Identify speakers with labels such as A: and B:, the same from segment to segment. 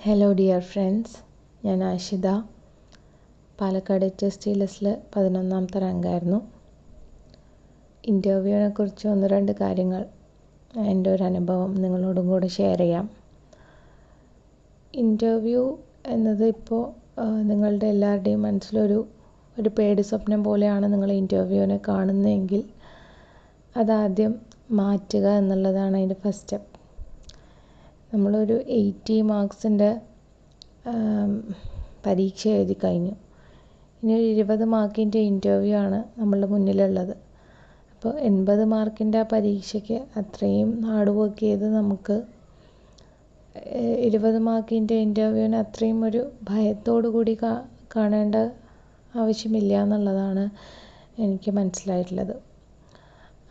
A: Hello dear friends ഞാൻ Ashitha. Palakkad H S T ലെസ്സിൽ പതിനൊന്നാമത്തെ റാങ്കായിരുന്നു ഇന്റർവ്യൂവിനെ കുറിച്ച് ഒന്ന് രണ്ട് കാര്യങ്ങൾ എന്റെ ഒരു അനുഭവം നിങ്ങളോടും കൂടെ ഷെയർ ചെയ്യാം. ഇന്റർവ്യൂ എന്നത് ഇപ്പോൾ നിങ്ങളുടെ എല്ലാവരുടെയും മനസ്സിലൊരു ഒരു പേടി സ്വപ്നം പോലെയാണ് നിങ്ങൾ ഇന്റർവ്യൂവിനെ കാണുന്നതെങ്കിൽ അതാദ്യം മാറ്റുക എന്നുള്ളതാണ് അതിന്റെ ഫസ്റ്റ് സ്റ്റെപ്പ് നമ്മളൊരു എയ്റ്റി മാർക്സിന്റെ പരീക്ഷ എഴുതി കഴിഞ്ഞു. ഇനി ഒരു ഇരുപത് മാർക്കിന്റെ ഇന്റർവ്യൂ ആണ് നമ്മളുടെ മുന്നിലുള്ളത്. അപ്പോൾ എൺപത് മാർക്കിന്റെ ആ പരീക്ഷയ്ക്ക് അത്രയും ഹാർഡ് വർക്ക് ചെയ്ത് നമുക്ക് ഇരുപത് മാർക്കിന്റെ ഇന്റർവ്യൂവിന് അത്രയും ഒരു ഭയത്തോടു കൂടി കാണേണ്ട ആവശ്യമില്ല എന്നുള്ളതാണ് എനിക്ക് മനസ്സിലായിട്ടുള്ളത്.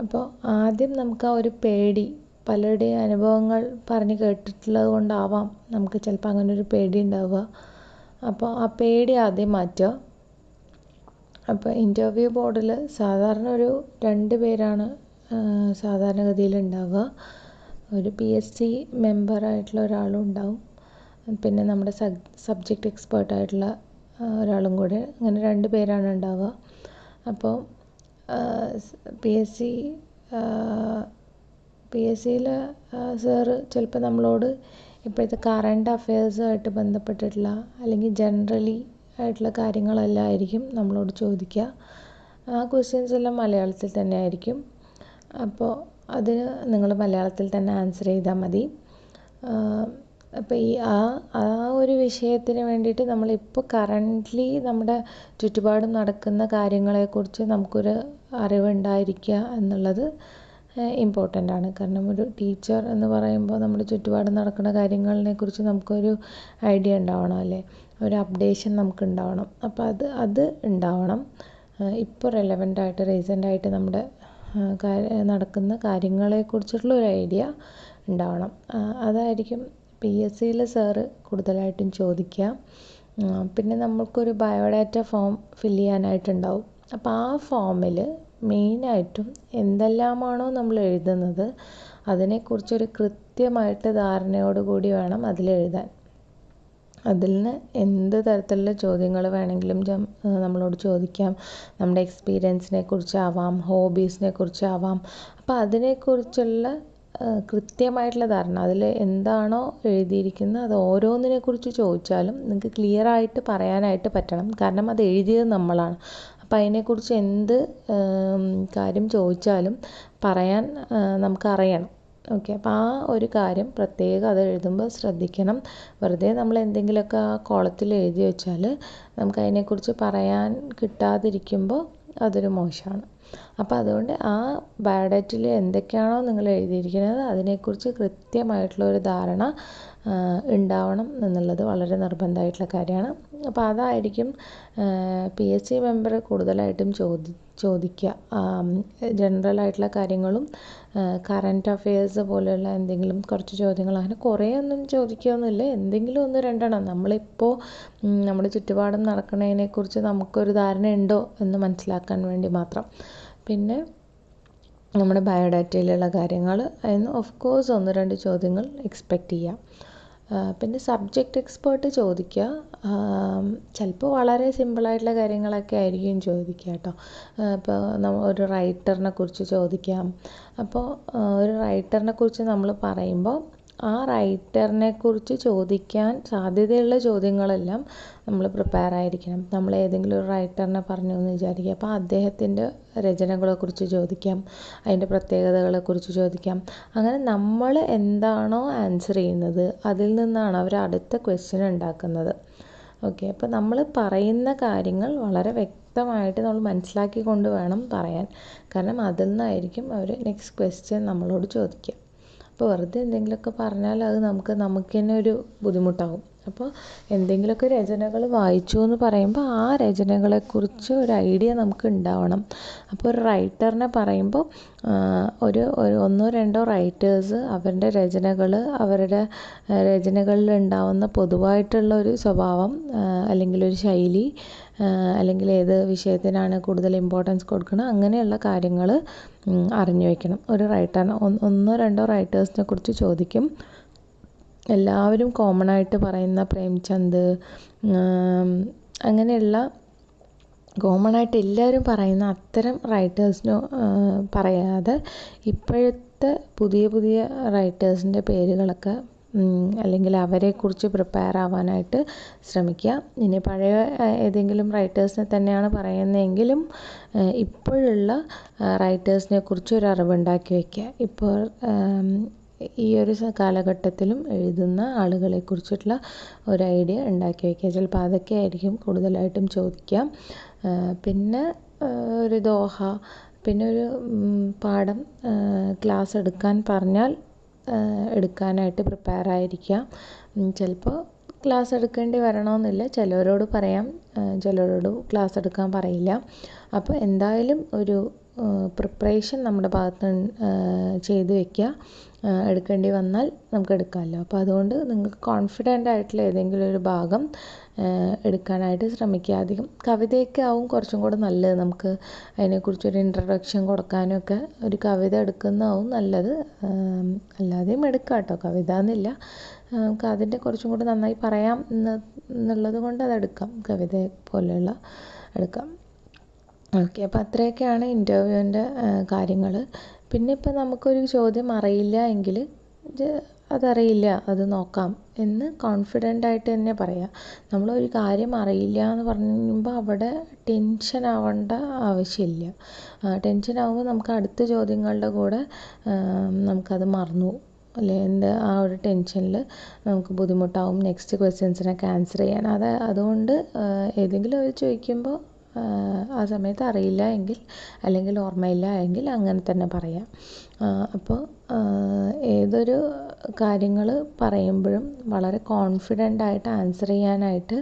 A: അപ്പോൾ ആദ്യം നമുക്ക് ആ ഒരു പേടി പലരുടെയും അനുഭവങ്ങൾ പറഞ്ഞു കേട്ടിട്ടുള്ളത് കൊണ്ടാവാം നമുക്ക് ചിലപ്പോൾ അങ്ങനെ ഒരു പേടി ഉണ്ടാവുക അപ്പോൾ ആ പേടി ആദ്യം മാറ്റുക. അപ്പോൾ ഇന്റർവ്യൂ ബോർഡിൽ സാധാരണ ഒരു രണ്ട് പേരാണ് സാധാരണഗതിയിൽ ഉണ്ടാവുക. ഒരു പി എസ് സി മെമ്പറായിട്ടുള്ള ഒരാളും ഉണ്ടാവും. പിന്നെ നമ്മുടെ സബ്ജക്റ്റ് എക്സ്പേർട്ട് ആയിട്ടുള്ള ഒരാളും കൂടെ അങ്ങനെ രണ്ട് പേരാണ് ഉണ്ടാവുക. അപ്പോൾ P S C P S സിയിൽ സാറ് ചിലപ്പോൾ നമ്മളോട് ഇപ്പോഴത്തെ കറണ്ട് അഫയേഴ്സുമായിട്ട് ബന്ധപ്പെട്ടിട്ടുള്ള അല്ലെങ്കിൽ ജനറലി ആയിട്ടുള്ള കാര്യങ്ങളെല്ലാം ആയിരിക്കും നമ്മളോട് ചോദിക്കുക. ആ ക്വസ്റ്റ്യൻസ് എല്ലാം മലയാളത്തിൽ തന്നെ ആയിരിക്കും അപ്പോൾ അതിന് നിങ്ങൾ മലയാളത്തിൽ തന്നെ ആൻസർ ചെയ്താൽ മതി. അപ്പോൾ ഈ ആ ആ ഒരു വിഷയത്തിന് വേണ്ടിയിട്ട് നമ്മളിപ്പോൾ കറന്റ്ലി നമ്മുടെ ചുറ്റുപാടും നടക്കുന്ന കാര്യങ്ങളെക്കുറിച്ച് നമുക്കൊരു അറിവുണ്ടായിരിക്കുക എന്നുള്ളത് ഇമ്പോർട്ടന്റ് ആണ്. കാരണം ഒരു ടീച്ചർ എന്ന് പറയുമ്പോൾ നമ്മുടെ ചുറ്റുപാടും നടക്കുന്ന കാര്യങ്ങളെ കുറിച്ച് നമുക്കൊരു ഐഡിയ ഉണ്ടാവണം അല്ലേ? ഒരു അപ്ഡേഷൻ നമുക്ക് ഉണ്ടാവണം. അപ്പോൾ അത് അത് ഉണ്ടാവണം. ഇപ്പോൾ റെലവന്റ് ആയിട്ട് റീസെന്റ് ആയിട്ട് നമ്മുടെ നടക്കുന്ന കാര്യങ്ങളെക്കുറിച്ചിട്ടുള്ള ഒരു ഐഡിയ ഉണ്ടാവണം. അതായിരിക്കും പി എസ് സിയിൽ സാറ് കൂടുതലായിട്ടും ചോദിക്കുക. പിന്നെ നമുക്കൊരു ബയോഡാറ്റ ഫോം ഫില്ല് ചെയ്യാനായിട്ടുണ്ടാവും. അപ്പോൾ ആ ഫോമിൽ മെയിനായിട്ടും എന്തെല്ലാമാണോ നമ്മൾ എഴുതുന്നത് അതിനെക്കുറിച്ചൊരു കൃത്യമായിട്ട് ധാരണയോട് കൂടി വേണം അതിൽ എഴുതാൻ. അതിൽ നിന്ന് എന്ത് തരത്തിലുള്ള ചോദ്യങ്ങൾ വേണമെങ്കിലും നമ്മളോട് ചോദിക്കാം. നമ്മുടെ എക്സ്പീരിയൻസിനെ കുറിച്ചാവാം ഹോബീസിനെ കുറിച്ചാവാം. അപ്പോൾ അതിനെക്കുറിച്ചുള്ള കൃത്യമായിട്ടുള്ള ധാരണ. അതിൽ എന്താണോ എഴുതിയിരിക്കുന്നത് അത് ഓരോന്നിനെ കുറിച്ച് ചോദിച്ചാലും നിങ്ങൾക്ക് ക്ലിയർ ആയിട്ട് പറയാനായിട്ട് പറ്റണം. കാരണം അത് എഴുതിയത് നമ്മളാണ്. അപ്പം അതിനെക്കുറിച്ച് എന്ത് കാര്യം ചോദിച്ചാലും പറയാൻ നമുക്കറിയണം. ഓക്കെ അപ്പം ആ ഒരു കാര്യം പ്രത്യേകം അത് എഴുതുമ്പോൾ ശ്രദ്ധിക്കണം. വെറുതെ നമ്മൾ എന്തെങ്കിലുമൊക്കെ ആ കോളത്തിൽ എഴുതി വെച്ചാൽ നമുക്ക് അതിനെക്കുറിച്ച് പറയാൻ കിട്ടാതിരിക്കുമ്പോൾ അതൊരു മോശമാണ് അപ്പം അതുകൊണ്ട് ആ ബയോഡാറ്റയിൽ എന്തൊക്കെയാണോ നിങ്ങൾ എഴുതിയിരിക്കുന്നത് അതിനെക്കുറിച്ച് കൃത്യമായിട്ടുള്ള ഒരു ധാരണ ഉണ്ടാവണം എന്നുള്ളത് വളരെ നിർബന്ധമായിട്ടുള്ള കാര്യമാണ്. അപ്പോൾ അതായിരിക്കും പി എസ് സി മെമ്പർ കൂടുതലായിട്ടും ചോദി ചോദിക്കുക. ജനറൽ ആയിട്ടുള്ള കാര്യങ്ങളും കറന്റ് അഫയേഴ്സ് പോലെയുള്ള എന്തെങ്കിലും കുറച്ച് ചോദ്യങ്ങൾ. അങ്ങനെ കുറേ ഒന്നും ചോദിക്കുകയൊന്നുമില്ല. എന്തെങ്കിലും ഒന്ന് രണ്ടെണ്ണം. നമ്മളിപ്പോൾ നമ്മുടെ ചുറ്റുപാടും നടക്കുന്നതിനെക്കുറിച്ച് നമുക്കൊരു ധാരണ ഉണ്ടോ എന്ന് മനസ്സിലാക്കാൻ വേണ്ടി മാത്രം. പിന്നെ നമ്മുടെ ബയോഡാറ്റയിലുള്ള കാര്യങ്ങൾ. അതിന് ഓഫ് കോഴ്സ് ഒന്ന് രണ്ട് ചോദ്യങ്ങൾ എക്സ്പെക്റ്റ് ചെയ്യാം. പിന്നെ സബ്ജക്റ്റ് എക്സ്പേർട്ട് ചോദിക്കുക. ചിലപ്പോൾ വളരെ സിമ്പിളായിട്ടുള്ള കാര്യങ്ങളൊക്കെ ആയിരിക്കും ചോദിക്കുക കേട്ടോ. ഇപ്പോൾ ഒരു റൈറ്ററിനെ കുറിച്ച് ചോദിക്കാം. അപ്പോൾ ഒരു റൈറ്ററിനെ കുറിച്ച് നമ്മൾ പറയുമ്പോൾ ആ റൈറ്ററിനെ കുറിച്ച് ചോദിക്കാൻ സാധ്യതയുള്ള ചോദ്യങ്ങളെല്ലാം നമ്മൾ പ്രിപ്പയർ ആയിരിക്കണം. നമ്മൾ ഏതെങ്കിലും ഒരു റൈറ്ററിനെ പറഞ്ഞു എന്ന് വിചാരിക്കുക. അപ്പോൾ അദ്ദേഹത്തിന്റെ രചനകളെക്കുറിച്ച് ചോദിക്കാം. അതിന്റെ പ്രത്യേകതകളെക്കുറിച്ച് ചോദിക്കാം. അങ്ങനെ നമ്മൾ എന്താണോ ആൻസർ ചെയ്യുന്നത് അതിൽ നിന്നാണ് അവർ അടുത്ത ക്വസ്റ്റ്യൻ ഉണ്ടാക്കുന്നത്. ഓക്കെ അപ്പോൾ നമ്മൾ പറയുന്ന കാര്യങ്ങൾ വളരെ വ്യക്തമായിട്ട് നമ്മൾ മനസ്സിലാക്കി മനസ്സിലാക്കിക്കൊണ്ട് വേണം പറയാൻ. കാരണം അതിൽ നിന്നായിരിക്കും അവർ നെക്സ്റ്റ് ക്വസ്റ്റ്യൻ നമ്മളോട് ചോദിക്കുക. അപ്പോൾ വെറുതെ എന്തെങ്കിലുമൊക്കെ പറഞ്ഞാൽ അത് നമുക്ക് നമുക്ക് തന്നെ ഒരു ബുദ്ധിമുട്ടാകും അപ്പോൾ എന്തെങ്കിലുമൊക്കെ രചനകൾ വായിച്ചു എന്ന് പറയുമ്പോൾ ആ രചനകളെക്കുറിച്ച് ഒരു ഐഡിയ നമുക്ക് ഉണ്ടാവണം. അപ്പോൾ ഒരു റൈറ്ററിനെ പറയുമ്പോൾ ഒരു ഒരു ഒന്നോ രണ്ടോ റൈറ്റേഴ്സ് അവരുടെ രചനകൾ അവരുടെ രചനകളിൽ ഉണ്ടാവുന്ന പൊതുവായിട്ടുള്ള ഒരു സ്വഭാവം അല്ലെങ്കിൽ ഒരു ശൈലി അല്ലെങ്കിൽ ഏത് വിഷയത്തിനാണ് കൂടുതൽ ഇമ്പോർട്ടൻസ് കൊടുക്കുന്നത് അങ്ങനെയുള്ള കാര്യങ്ങൾ അറിഞ്ഞു വയ്ക്കണം ഒരു റൈറ്ററിന് ഒന്നോ രണ്ടോ റൈറ്റേഴ്സിനെ കുറിച്ച് ചോദിക്കും. എല്ലാവരും കോമൺ ആയിട്ട് പറയുന്ന പ്രേംചന്ദ് അങ്ങനെയുള്ള കോമൺ ആയിട്ട് എല്ലാവരും പറയുന്ന അത്തരം റൈറ്റേഴ്സിനോ പറയാതെ ഇപ്പോഴത്തെ പുതിയ പുതിയ റൈറ്റേഴ്സിന്റെ പേരുകളൊക്കെ അല്ലെങ്കിൽ അവരെക്കുറിച്ച് പ്രിപ്പയർ ആവാനായിട്ട് ശ്രമിക്കുക. ഇനി പഴയ ഏതെങ്കിലും റൈറ്റേഴ്സിനെ തന്നെയാണ് പറയുന്നതെങ്കിലും ഇപ്പോഴുള്ള റൈറ്റേഴ്സിനെ കുറിച്ച് ഒരു അറിവുണ്ടാക്കി വയ്ക്കുക ഇപ്പോൾ ഈ ഒരു കാലഘട്ടത്തിലും എഴുതുന്ന ആളുകളെ കുറിച്ചിട്ടുള്ള ഒരു ഐഡിയ ഉണ്ടാക്കി വയ്ക്കുക ചിലപ്പോൾ അതൊക്കെ ആയിരിക്കും കൂടുതലായിട്ടും ചോദിക്കുക പിന്നെ ഒരു ദോഹ പിന്നെ ഒരു പാഠം ക്ലാസ് എടുക്കാൻ പറഞ്ഞാൽ എടുക്കാനായിട്ട് പ്രിപ്പയർ ആയിരിക്കുക ചിലപ്പോൾ ക്ലാസ് എടുക്കേണ്ടി വരണമെന്നില്ല. ചിലവരോട് പറയാം. ചിലരോട് ക്ലാസ് എടുക്കാൻ പറയില്ല. അപ്പോൾ എന്തായാലും ഒരു പ്രിപ്പറേഷൻ നമ്മുടെ ഭാഗത്ത് ചെയ്ത് വെക്കുക. എടുക്കേണ്ടി വന്നാൽ നമുക്ക് എടുക്കാമല്ലോ. അപ്പോൾ അതുകൊണ്ട് നിങ്ങൾക്ക് കോൺഫിഡന്റ് ആയിട്ടുള്ള ഏതെങ്കിലും ഒരു ഭാഗം എടുക്കാനായിട്ട് ശ്രമിക്കുക അധികം കവിതയൊക്കെ ആവും കുറച്ചും കൂടെ നല്ലത്. നമുക്ക് അതിനെക്കുറിച്ചൊരു ഇൻട്രഡക്ഷൻ കൊടുക്കാനൊക്കെ ഒരു കവിത എടുക്കുന്നതാവും നല്ലത്. അല്ലാതെയും എടുക്കാം കേട്ടോ കവിത എന്നില്ല. നമുക്ക് അതിന്റെ കുറച്ചും കൂടെ നന്നായി പറയാം എന്ന് എന്നുള്ളത് കൊണ്ട് അതെടുക്കാം കവിത പോലെയുള്ള എടുക്കാം. ഓക്കെ അപ്പോൾ അത്രയൊക്കെയാണ് ഇന്റർവ്യൂവിന്റെ കാര്യങ്ങൾ. പിന്നെ ഇപ്പം നമുക്കൊരു ചോദ്യം അറിയില്ല എങ്കിൽ അതറിയില്ല അത് നോക്കാം എന്ന് കോൺഫിഡന്റ് ആയിട്ട് തന്നെ പറയാം. നമ്മളൊരു കാര്യം അറിയില്ല എന്ന് പറയുമ്പോൾ അവിടെ ടെൻഷൻ ആവേണ്ട ആവശ്യമില്ല. ടെൻഷൻ ആകുമ്പോൾ നമുക്ക് അടുത്ത ചോദ്യങ്ങളുടെ കൂടെ നമുക്കത് മറന്നു. അല്ലേ എന്റെ ആ ഒരു ടെൻഷനിൽ നമുക്ക് ബുദ്ധിമുട്ടാവും. നെക്സ്റ്റ് ക്വസ്റ്റ്യൻസിനൊക്കെ ആൻസർ ചെയ്യാൻ. അത് അതുകൊണ്ട് ഏതെങ്കിലും ഒരു ചോദിക്കുമ്പോൾ ആ സമയത്ത് അറിയില്ല എങ്കിൽ അല്ലെങ്കിൽ ഓർമ്മയില്ല എങ്കിൽ അങ്ങനെ തന്നെ പറയാം. അപ്പോൾ ഏതൊരു കാര്യങ്ങൾ പറയുമ്പോഴും വളരെ കോൺഫിഡന്റ് ആയിട്ട് ആൻസർ ചെയ്യാനായിട്ട്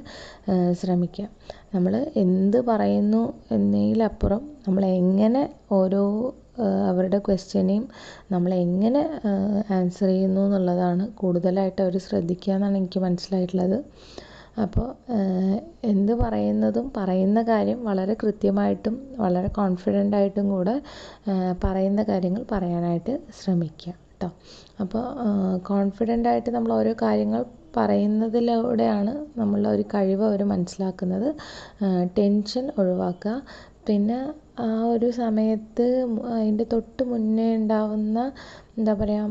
A: ശ്രമിക്കുക നമ്മൾ എന്ത് പറയുന്നു എന്നതിലപ്പുറം നമ്മൾ എങ്ങനെ ഓരോ അവരുടെ ക്വസ്റ്റ്യനെയും നമ്മൾ എങ്ങനെ ആൻസർ ചെയ്യുന്നു എന്നുള്ളതാണ് കൂടുതലായിട്ട് അവർ ശ്രദ്ധിക്കുക എന്നാണ് എനിക്ക് മനസ്സിലായിട്ടുള്ളത്. അപ്പോൾ എന്ത് പറയുന്നതും പറയുന്ന കാര്യം വളരെ കൃത്യമായിട്ടും വളരെ കോൺഫിഡന്റ് ആയിട്ടും കൂടെ പറയുന്ന കാര്യങ്ങൾ പറയാനായിട്ട് ശ്രമിക്കുക കേട്ടോ അപ്പോൾ കോൺഫിഡന്റ് ആയിട്ട് നമ്മൾ ഓരോ കാര്യങ്ങൾ പറയുന്നതിലൂടെയാണ് നമ്മളുടെ ഒരു കഴിവ് അവർ മനസ്സിലാക്കുന്നത്. ടെൻഷൻ ഒഴിവാക്കുക. പിന്നെ ആ ഒരു സമയത്ത് അതിന്റെ തൊട്ട് മുന്നേ ഉണ്ടാവുന്ന എന്താ പറയുക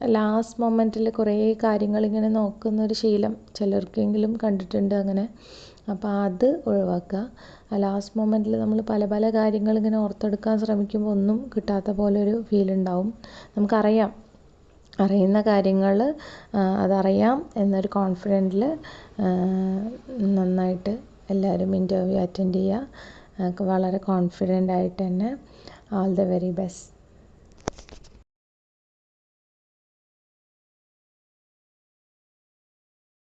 A: ലാസ്റ്റ് മൊമെന്റിൽ കുറേ കാര്യങ്ങളിങ്ങനെ നോക്കുന്ന ഒരു ശീലം ചിലർക്കെങ്കിലും കണ്ടിട്ടുണ്ട് അങ്ങനെ. അപ്പോൾ അത് ഒഴിവാക്കുക. ലാസ്റ്റ് മൊമെന്റിൽ നമ്മൾ പല പല കാര്യങ്ങൾ ഇങ്ങനെ ഓർത്തെടുക്കാൻ ശ്രമിക്കുമ്പോൾ ഒന്നും കിട്ടാത്ത പോലെ ഒരു ഫീൽ ഉണ്ടാവും. നമുക്കറിയാം. അറിയുന്ന കാര്യങ്ങൾ അതറിയാം എന്നൊരു കോൺഫിഡന്റിൽ നന്നായിട്ട് എല്ലാവരും ഇന്റർവ്യൂ അറ്റൻഡ് ചെയ്യുക. വളരെ കോൺഫിഡന്റ് ആയിട്ട് തന്നെ. All the very best